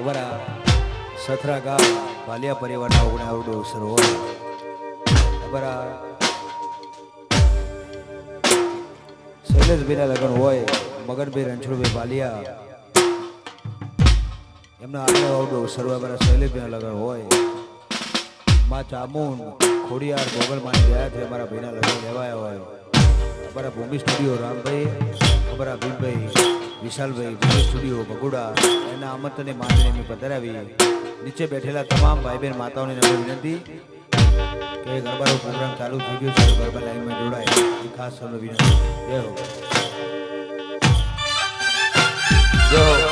અમારા સથરા ગામ ભાલિયા પરિવારના ઓગણે આવડો અવસર હોય. અમારા શૈલેષભાઈના લગ્ન હોય, મગનભાઈ રણછોડભાઈ ભાલિયા એમના આગળ આવડો અવસર હોય, અમારા શૈલેષભાઈના લગ્ન હોય. મા ચામુન ખોડિયાર ગોગલમાં ગયા છે અમારા ભાઈના લગ્ન લેવાયા હોય. અમારા ભૂમિ સ્ટુડિયો રામભાઈ, અમારા ભીમભાઈ વિશાલભાઈ સ્ટુડિયો બગોડા, એના આમંત્રણને માનીને અમે પધરાવી નીચે બેઠેલા તમામ ભાઈ બહેન માતાઓની નમ્ર વિનંતી કે ગરબાનો પ્રોગ્રામ ચાલુ થઈ ગયો છે, ગરબા લાઈનમાં જોડાય. એ ખાસ સૌનો વિનંતી. જય હો. જય હો.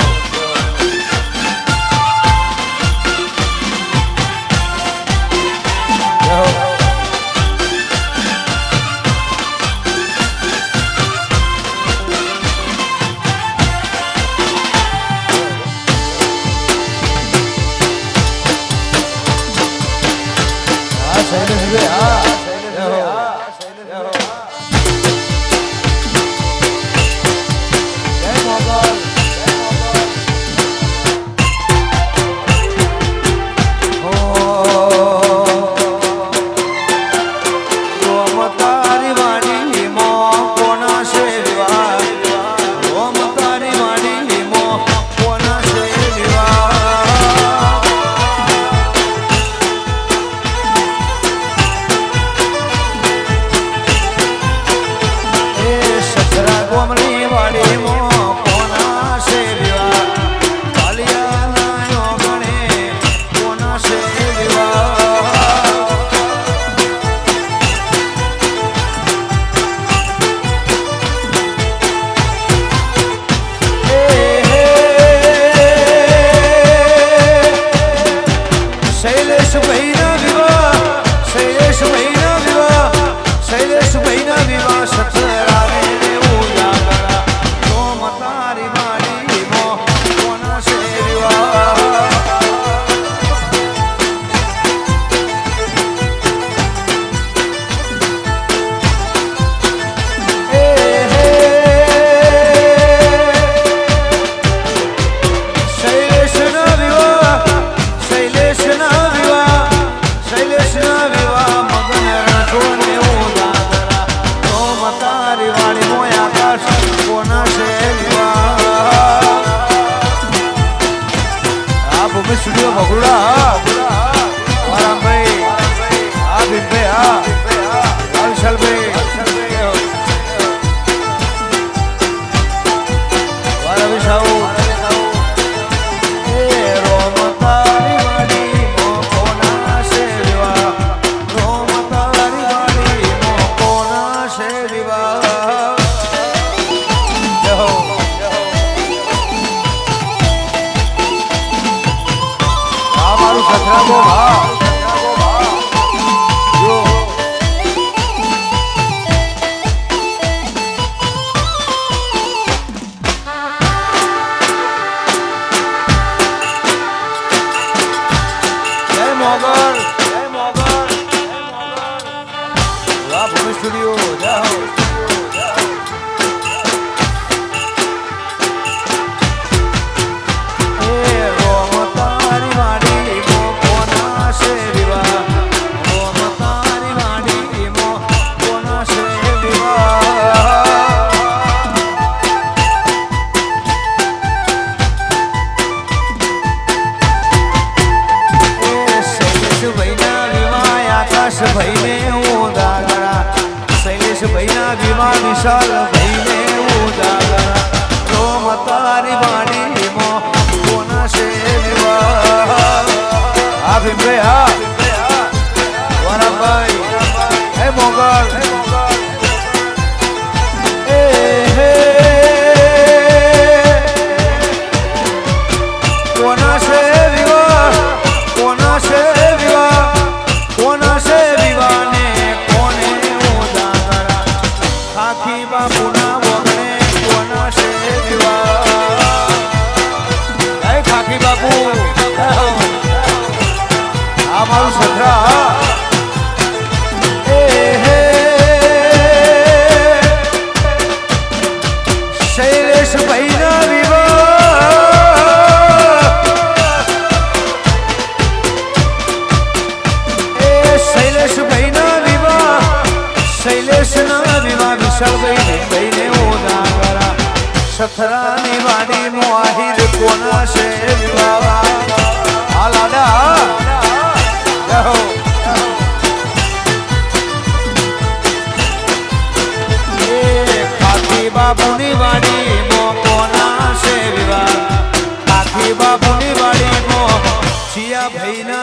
ભાઈને હું દાદરા શૈલેષ ભાઈના વિમા વિશાલ ભાઈ. বাবুনি বাড়ি মকনা সেবিবা কাকি বাবুনি বাড়ি মো শিয়া ভাইনা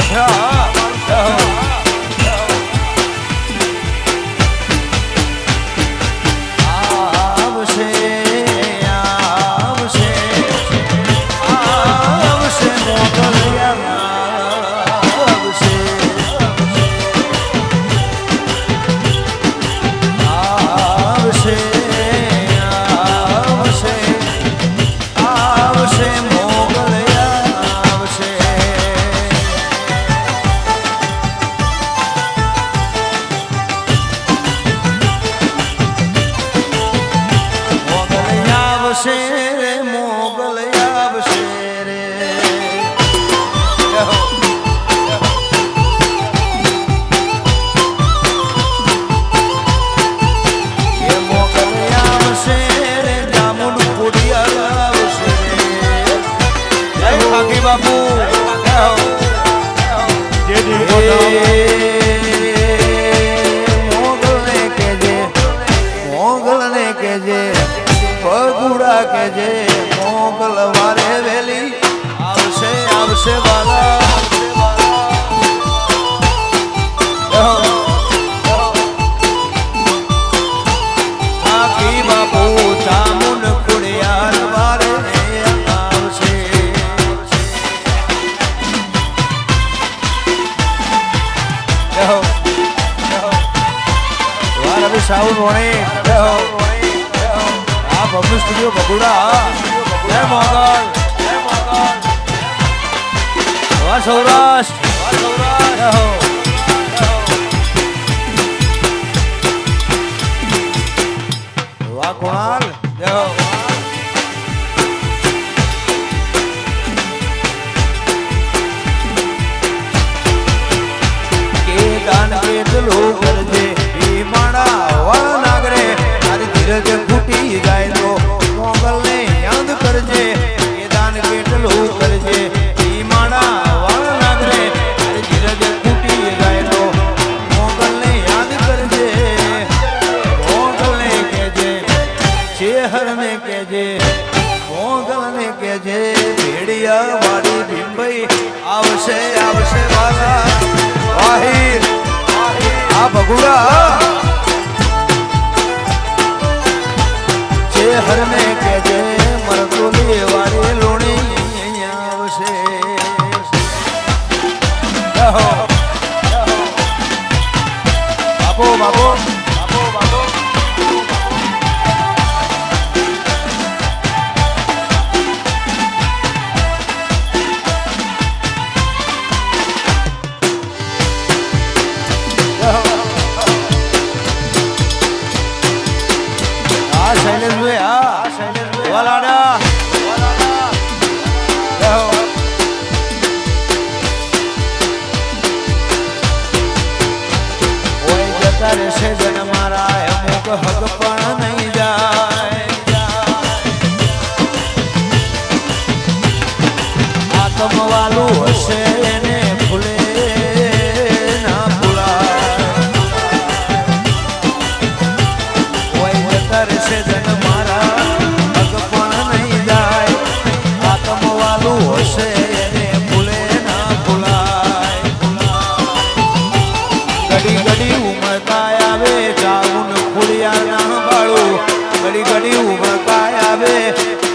야, 야. ભગુડા જે હરને હક પણ નહીં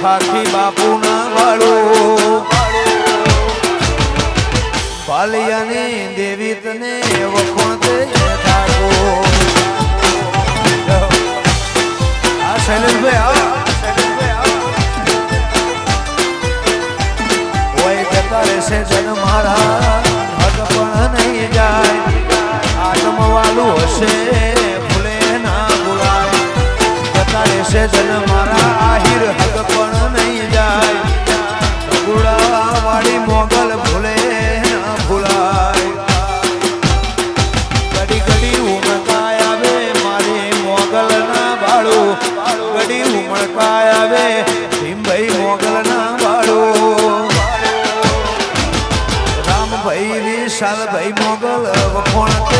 ખાખી બાપુના વાળો. ભાલિયાની દેવી તને વખોણતે થાકો આ શૈલેષભાઈ આ કોઈ કહેતા રહેશે જન મારા હક હશે, ભૂલે ના ભૂલાય. રહેશે જન મારા વિશાલભાઈ મોગલ વખોણ તે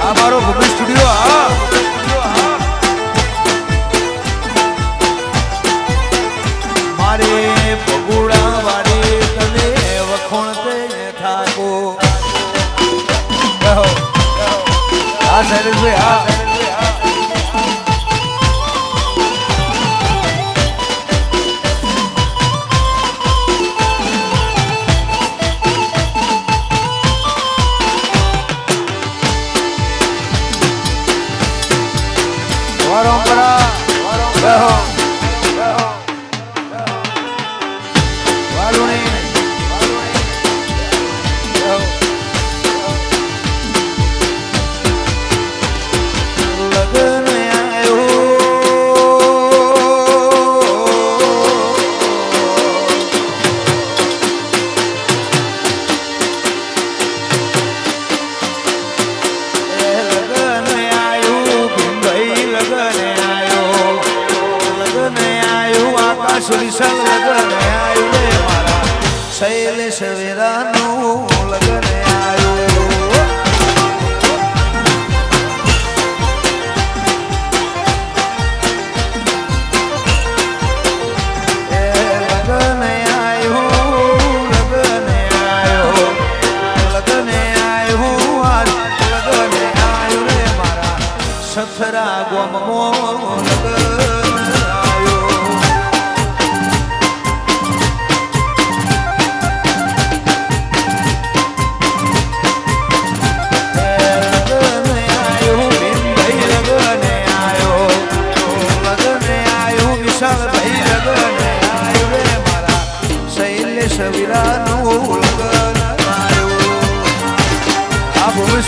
આ મારો ભૂમિ સ્ટુડિયો આ મારે ભગુડા વારે તને વખોણ તે ઠાકો આ સર હા.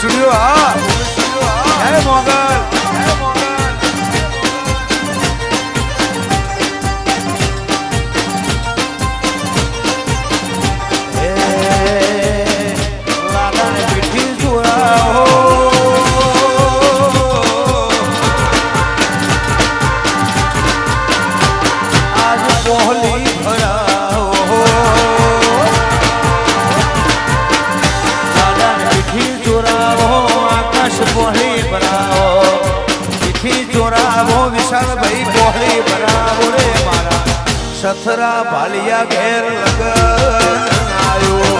સુન્યો હા બી ચોરાવો વિશાલભાઈ કોહળી બનાવો રે મારા. સથરા ભાલિયા ઘેર આવ્યો.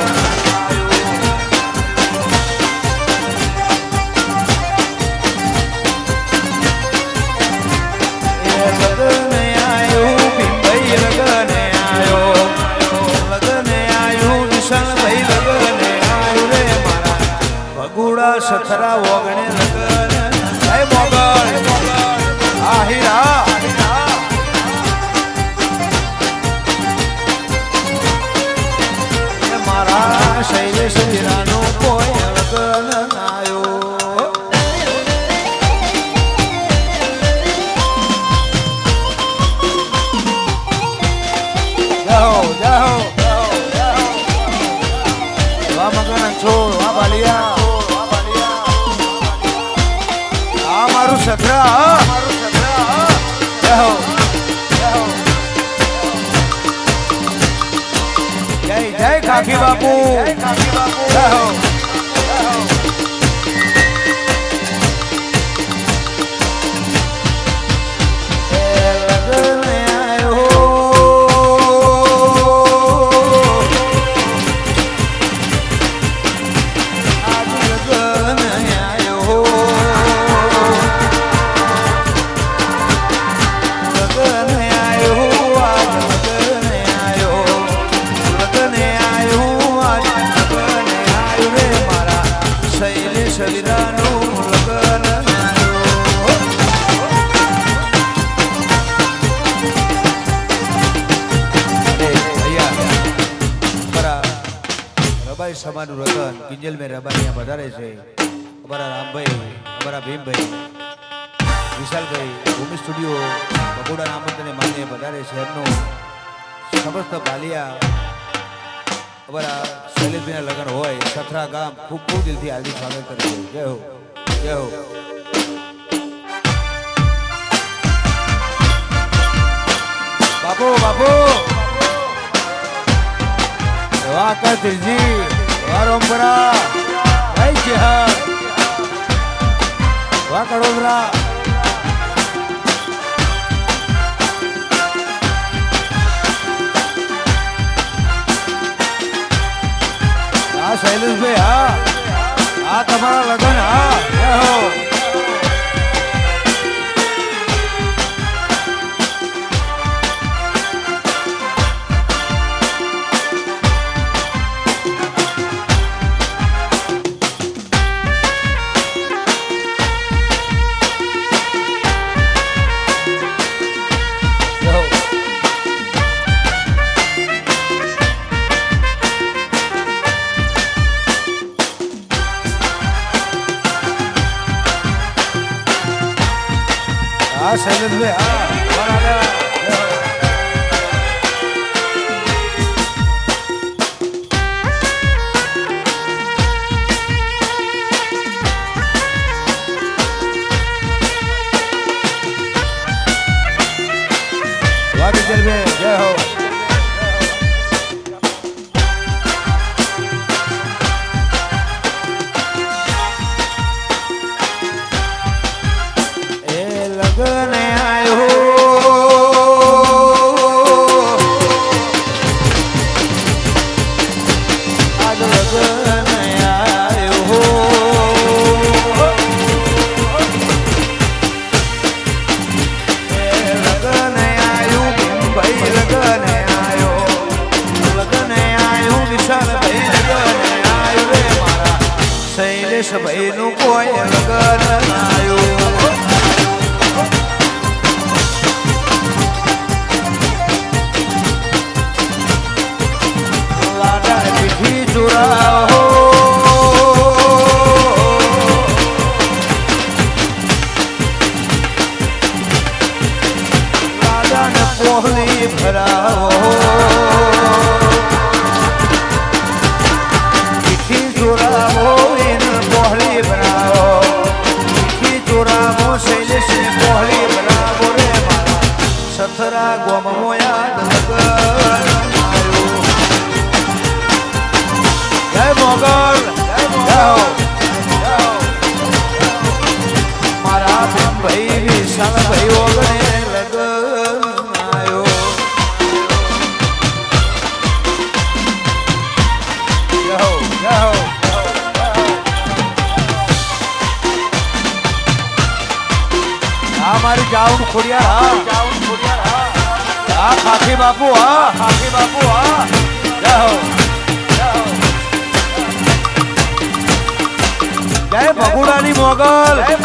સથરા ઓગણે ભૂમિ સ્ટુડિયો બગોડાના આમંત્રણે માન્ય વધારે શહેરનો સમસ્ત ભાલિયા અમારા શૈલેષભાઈના લગ્ન હોય, સથરા ગામ ખૂબ ખૂબ દિલથી હાર્દિક સ્વાગત કરે છે. જય હો જય હો. બાપુ બાપુ. વાકા ત્રીજી વારોમરા, જય જય વાકડોદરા. હા શૈલેષભાઈ હા. આ તમારા લગ્ન હા. મોગલ.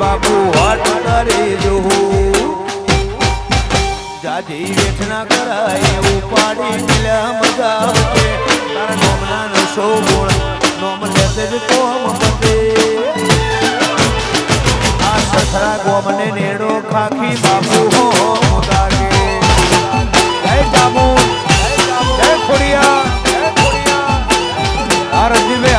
બાપુ હટ કરી જાજી વેઠના કરાય, એવું પાડી મિલ્યા મગાવજે તારા નોમના શો ગુણ નોમ લેશે જ કોમ પતે. આ સસરા ગોમને નેડો ખાખી બાપુ હો મોદાગે જય જામુ જય ખોડિયા જય ખોડિયા આ રજી બે